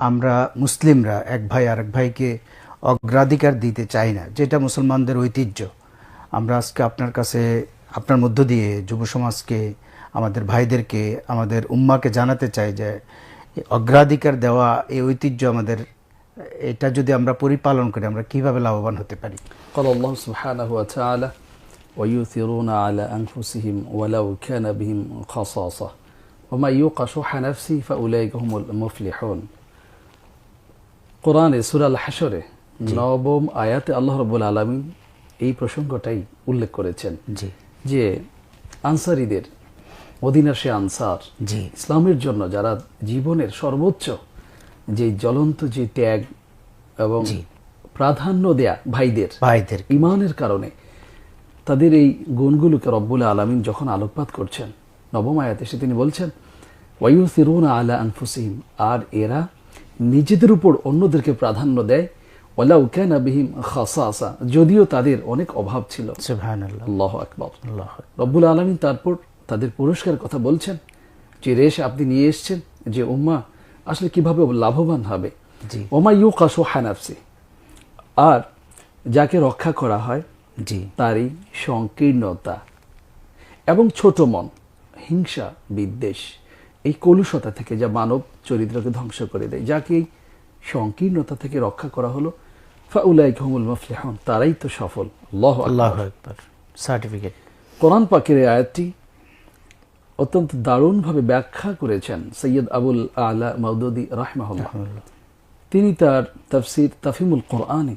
আমরা মুসলিমরা এক ভাই আরেক ভাইকে অগ্রাধিকার দিতে চাই না যেটা মুসলমানদের ঐতিহ্য আমরা আজকে আপনার কাছে আপনার মধ্য দিয়ে যুব সমাজকে আমাদের ভাইদেরকে আমাদের উম্মাকে জানাতে চাই যে এই অগ্রাধিকার দেওয়া এই ঐতিহ্য আমাদের এটা যদি আমরা পরিপালন করি আমরা কিভাবে লাভবান হতে পারি قال الله سبحانه وتعالى ويؤثرون على أنفسهم ولو كان بهم خصاصة وما يوق شح نفسه فأولئك هم المفلحون কোরআনে সুরাল হাসরে নবম আয়াতে আল্লাহ রব্বুল আলমিন এই প্রসঙ্গটাই উল্লেখ করেছেন। জি। যে আনসারীদের অধীনাসে আনসার জি। ইসলামের জন্য যারা জীবনের সর্বোচ্চ যে জ্বলন্ত যে ত্যাগ এবং প্রাধান্য দেয়া ভাইদের ভাইদের। ইমানের কারণে তাদের এই গুণগুলোকে রব্বুল আলমিন যখন আলোকপাত করছেন নবম আয়াতে সে তিনি বলছেন ওয়ুসিরুন আলা আনফুসিহিম আর এরা নিজেদের উপর অন্যদেরকে প্রাধান্য দেয়। ওয়ালাউ কানা বিহিম খাসাসা যদিও তাদের অনেক অভাব ছিল। সুবহানাল্লাহ। আল্লাহ আকবার। রব্বুল আলমিন তারপর তাদের পুরস্কারের কথা বলছেন যে রেশ আপনি নিয়ে এসছেন যে উম্মা আসলে কীভাবে লাভবান হবে। জি। ওমা ইউ কাসো হানাফসি আর যাকে রক্ষা করা হয় জি। তারই সংকীর্ণতা এবং ছোট মন হিংসা বিদ্বেষ। এই কলুষতা থেকে যা মানব চরিত্রকে ধ্বংস করে দেয় যাকে এই সংকীর্ণতা থেকে রক্ষা করা হলো ফাউলাই ঘমুল মফলেহন তারাই তো সফল। আল্লাহ আল্লাহ সার্টিফিকেট। কোরআন পাকের এই আয়াতটি অত্যন্ত দারুণভাবে ব্যাখ্যা করেছেন সৈয়দ আবুল আলা মৌদুদি রাহমাহুল্লাহ। তিনি তার তাফসির তাফিমুল কোরআনে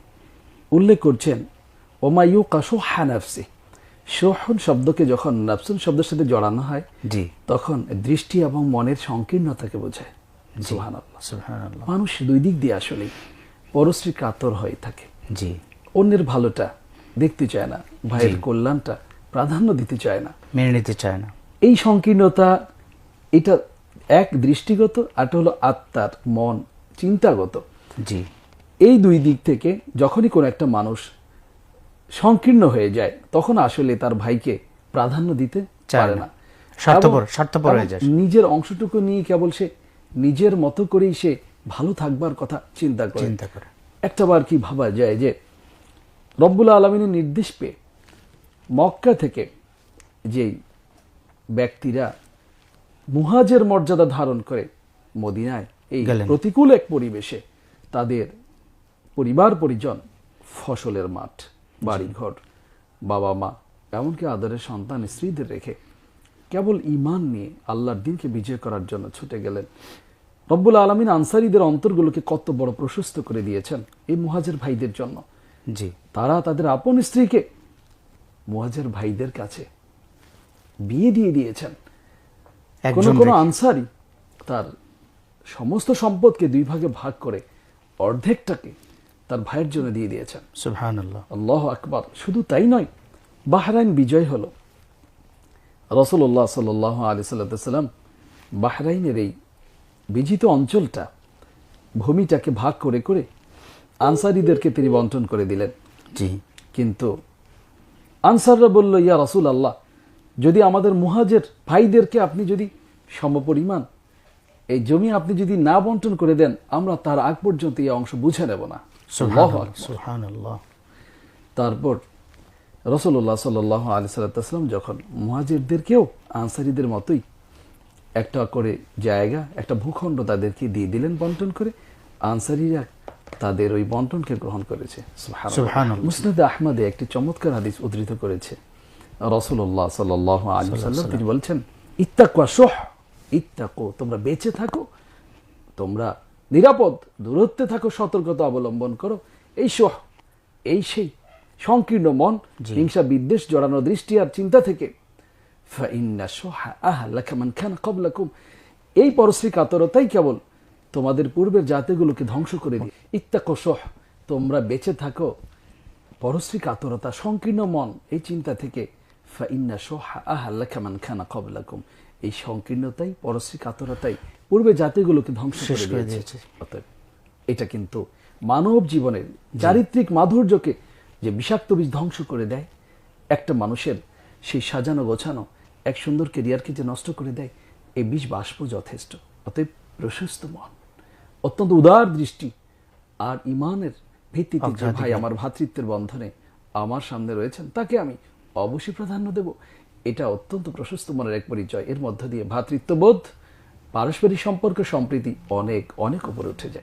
উল্লেখ করছেন ওমায়ু কাসু হানাফসি সোহন শব্দকে যখন নাফসুন শব্দের সাথে জড়ানো হয় জি। তখন দৃষ্টি এবং মনের সংকীর্ণতাকে বোঝায়। মানুষ দুই দিক দিয়ে আসলে পরশ্রী কাতর হয়ে থাকে। জি। অন্যের ভালোটা দেখতে চায় না ভাইয়ের কল্যাণটা প্রাধান্য দিতে চায় না। মেনে নিতে চায় না। এই সংকীর্ণতা এটা এক দৃষ্টিগত আর একটা হলো আত্মার মন চিন্তাগত। জি। এই দুই দিক থেকে যখনই কোনো একটা মানুষ সংকীর্ণ হয়ে যায় তখন আসলে তার ভাইকে প্রাধান্য দিতে চায় পারে না। না। স্বার্থপর- স্বার্থপর হয়ে যায়। নিজের অংশটুকু নিয়ে কেবল সে নিজের মতো করেই সে ভালো থাকবার কথা চিন্তা করে। চিন্তা করে। একটা বার কি ভাবা যায় যে রব্বুল আলমিনের নির্দেশ পেয়ে মক্কা থেকে যে ব্যক্তিরা মুহাজের মর্যাদা ধারণ করে মদিনায় এই প্রতিকূল এক পরিবেশে তাদের পরিবার পরিজন ফসলের মাঠ। বাড়িঘর বাবা মা এমনকি আদরের সন্তান স্ত্রীদের রেখে কেবল ইমান নিয়ে আল্লাহর দিনকে বিজয় করার জন্য ছুটে গেলেন। রব্বুল আলমিন আনসারীদের অন্তরগুলোকে কত বড় প্রশস্ত করে দিয়েছেন এই মুহাজের ভাইদের জন্য। জি। তারা তাদের আপন স্ত্রীকে মুহাজের ভাইদের কাছে বিয়ে দিয়ে দিয়েছেন। কোনো কোন আনসারি তার সমস্ত সম্পদকে দুই ভাগে ভাগ করে অর্ধেকটাকে তার ভাইয়ের জন্য দিয়ে দিয়েছেন। আল্লাহ আকবার। শুধু তাই নয় বাহরাইন বিজয় হলো। রসুল্লাহ সাল আলি সাল্লাম বাহরাইনের এই বিজিত অঞ্চলটা ভূমিটাকে ভাগ করে করে আনসারিদেরকে তিনি বন্টন করে দিলেন। জি। কিন্তু আনসাররা বলল ইয়া রাসুল আল্লাহ যদি আমাদের মুহাজের ভাইদেরকে আপনি যদি সমপরিমাণ এই জমি আপনি যদি না বন্টন করে দেন আমরা তার আগ পর্যন্ত এই অংশ বুঝে নেব না। তারপর রসল্লাহ সাল আলি সাল্লাম যখন মুহাজিরদেরকেও আনসারিদের মতোই একটা করে জায়গা একটা ভূখণ্ড তাদেরকে দিয়ে দিলেন বন্টন করে আনসারিরা তাদের ওই বন্টনকে গ্রহণ করেছে। মুসনাদ আহমদে একটি চমৎকার হাদিস উদ্ধৃত করেছে। রসুল্লাহ সাল আলী সাল্লাম তিনি বলছেন ইত্তাকুয়া সোহ ইত্তাকো তোমরা বেঁচে থাকো তোমরা নিরাপদ দূরত্বে থাকো সতর্কতা অবলম্বন করো। এই সোহ এই সেই সংকীর্ণ মন হিংসা বিদ্বেষ জড়ানো দৃষ্টি আর চিন্তা থেকে। এই পরশ্রী কাতরতাই কেবল তোমাদের পূর্বের জাতিগুলোকে ধ্বংস করে দিয়ে। ইত্তাকো সহ তোমরা বেঁচে থাকো। পরশ্রী কাতরতা সংকীর্ণ মন এই চিন্তা থেকে। ফাইন্না সোহা মান খানা কবলাকুম এই সংকীর্ণতাই পরশ্রী কাতরতাই পূর্বে জাতিগুলোকে ধ্বংস শেষ করে দিয়েছে। অতএব এটা কিন্তু মানব জীবনের চারিত্রিক মাধুর্যকে যে বিষাক্ত বীজ ধ্বংস করে দেয় একটা মানুষের সেই সাজানো গোছানো এক সুন্দর কেরিয়ারকে যে নষ্ট করে দেয় এই বিষ বাষ্প যথেষ্ট। অতএব প্রশস্ত মন অত্যন্ত উদার দৃষ্টি আর ইমানের ভিত্তিতে যে ভাই আমার ভ্রাতৃত্বের বন্ধনে আমার সামনে রয়েছেন তাকে আমি অবশ্যই প্রাধান্য দেব। এটা অত্যন্ত প্রশস্ত মনের এক পরিচয়। এর মধ্য দিয়ে ভ্রাতৃত্ববোধ পারস্পরিক সম্পর্ক সম্প্রীতি অনেক অনেক উপরে উঠে যায়।